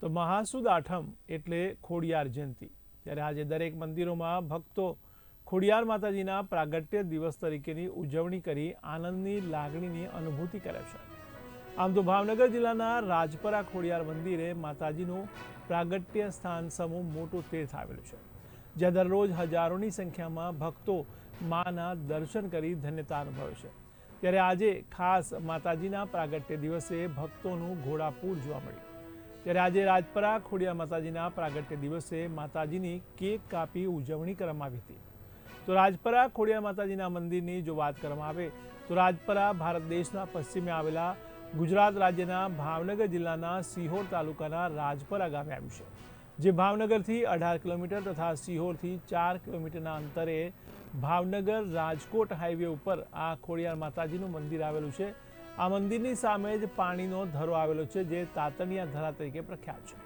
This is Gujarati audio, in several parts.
તો મહાસુદ આઠમ એટલે ખોડિયાર જયંતિ. ત્યારે આજે દરેક મંદિરોમાં ભક્તો ખોડિયાર માતાજીના પ્રાગટ્ય દિવસ તરીકેની ઉજવણી કરી આનંદની લાગણીની અનુભૂતિ કરે છે. આમ તો ભાવનગર જિલ્લાના રાજપરા ખોડિયાર મંદિરે માતાજીનું પ્રાગટ્ય સ્થાન સમૂહ મોટું તીર્થ આવેલું છે. જ્યાં દરરોજ હજારોની સંખ્યામાં ભક્તો માના દર્શન કરી ધન્યતા અનુભવે છે. ત્યારે આજે ખાસ માતાજીના પ્રાગટ્ય દિવસે ભક્તોનું ઘોડાપૂર જોવા મળ્યું. ત્યારે આજે રાજપરા ખોડિયા માતાજીના પ્રાગટ્ય દિવસે માતાજીની કેક કાપી ઉજવણી કરવામાં આવી હતી. તો રાજપરા ખોડિયા માતાજીના મંદિરની જો વાત કરવામાં આવે, તો રાજપરા ભારત દેશના પશ્ચિમે આવેલા ગુજરાત રાજ્યના ભાવનગર જિલ્લાના સિહોર તાલુકાના રાજપરા ગામે આવ્યું છે, જે ભાવનગરથી અઢાર કિલોમીટર તથા સિહોરથી ચાર કિલોમીટરના અંતરે ભાવનગર રાજકોટ હાઈવે ઉપર આ ખોડિયાર માતાજીનું મંદિર આવેલું છે. આ મંદિરની સામે જ પાણીનો ધરો આવેલો છે, જે તાતણિયા ધરા તરીકે પ્રખ્યાત છે.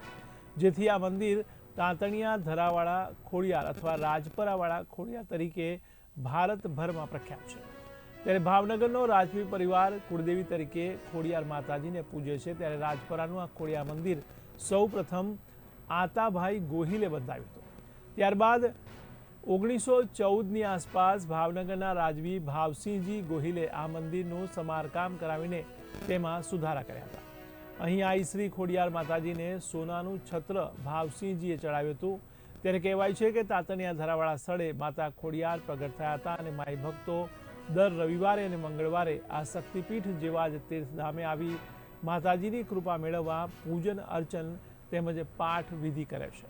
જેથી આ મંદિર તાતણિયા ધરાવાળા ખોડિયાર અથવા રાજપરાવાળા ખોડિયાર તરીકે ભારતભરમાં પ્રખ્યાત છે. ત્યારે ભાવનગરનો રાજવી પરિવાર કુળદેવી તરીકે ખોડિયાર માતાજીને પૂજે છે. ત્યારે રાજપરાનું આ ખોડિયાર મંદિર સૌ પ્રથમ આતાભાઈ ગોહિલે બંધાવ્યું હતું. ત્યારબાદ ઓગણીસો ચૌદની આસપાસ ભાવનગરના રાજવી ભાવસિંહજી ગોહિલે આ મંદિરનું સમારકામ કરાવીને તેમાં સુધારા કર્યા હતા. અહીં આઈ શ્રી ખોડિયાર માતાજીને સોનાનું છત્ર ભાવસિંહજીએ ચડાવ્યું હતું. ત્યારે કહેવાય છે કે તાતણિયા ધરાવાળા સ્થળે માતા ખોડિયાર પ્રગટ થયા હતા અને માઈ ભક્તો દર રવિવારે અને મંગળવારે આ શક્તિપીઠ જેવા જ તીર્થધામે આવી માતાજીની કૃપા મેળવવા પૂજન અર્ચન તેમજ પાઠ વિધિ કરે છે.